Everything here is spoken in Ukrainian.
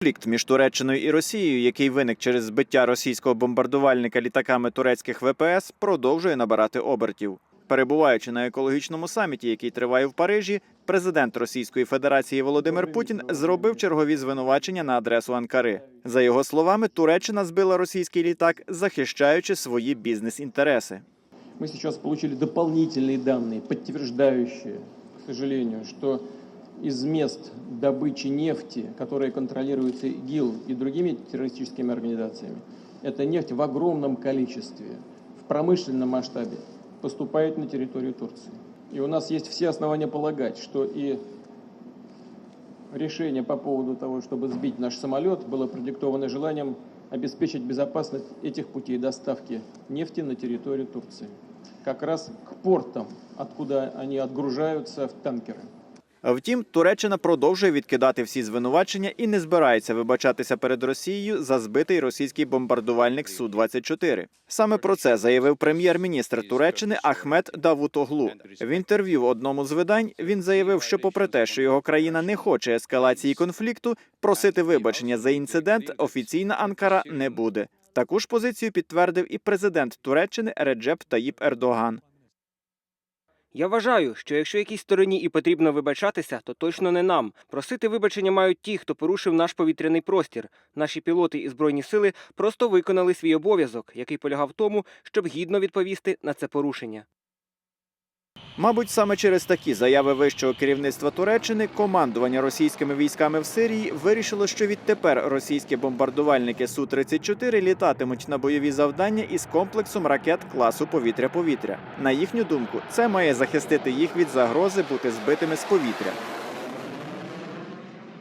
Конфлікт між Туреччиною і Росією, який виник через збиття російського бомбардувальника літаками турецьких ВПС, продовжує набирати обертів. Перебуваючи на екологічному саміті, який триває в Парижі, президент Російської Федерації Володимир Путін зробив чергові звинувачення на адресу Анкари. За його словами, Туреччина збила російський літак, захищаючи свої бізнес-інтереси. Мы сейчас получили дополнительные данные, подтверждающие, к сожалению, что из мест добычи нефти, которые контролируются ИГИЛ и другими террористическими организациями, эта нефть в огромном количестве, в промышленном масштабе поступает на территорию Турции. И у нас есть все основания полагать, что и решение по поводу того, чтобы сбить наш самолет, было продиктовано желанием обеспечить безопасность этих путей доставки нефти на территорию Турции. Как раз к портам, откуда они отгружаются в танкеры. Втім, Туреччина продовжує відкидати всі звинувачення і не збирається вибачатися перед Росією за збитий російський бомбардувальник су 24 Саме про це заявив прем'єр-міністр Туреччини Ахмед Давутоглу. В інтерв'ю в одному з видань він заявив, що, попри те, що його країна не хоче ескалації конфлікту, просити вибачення за інцидент офіційна Анкара не буде. Таку ж позицію підтвердив і президент Туреччини Реджеп Таїп Ердоган. Я вважаю, що якщо якійсь стороні і потрібно вибачатися, то точно не нам. Просити вибачення мають ті, хто порушив наш повітряний простір. Наші пілоти і збройні сили просто виконали свій обов'язок, який полягав в тому, щоб гідно відповісти на це порушення. Мабуть, саме через такі заяви вищого керівництва Туреччини командування російськими військами в Сирії вирішило, що відтепер російські бомбардувальники су 34 літатимуть на бойові завдання із комплексом ракет класу повітря-повітря. На їхню думку, це має захистити їх від загрози бути збитими з повітря.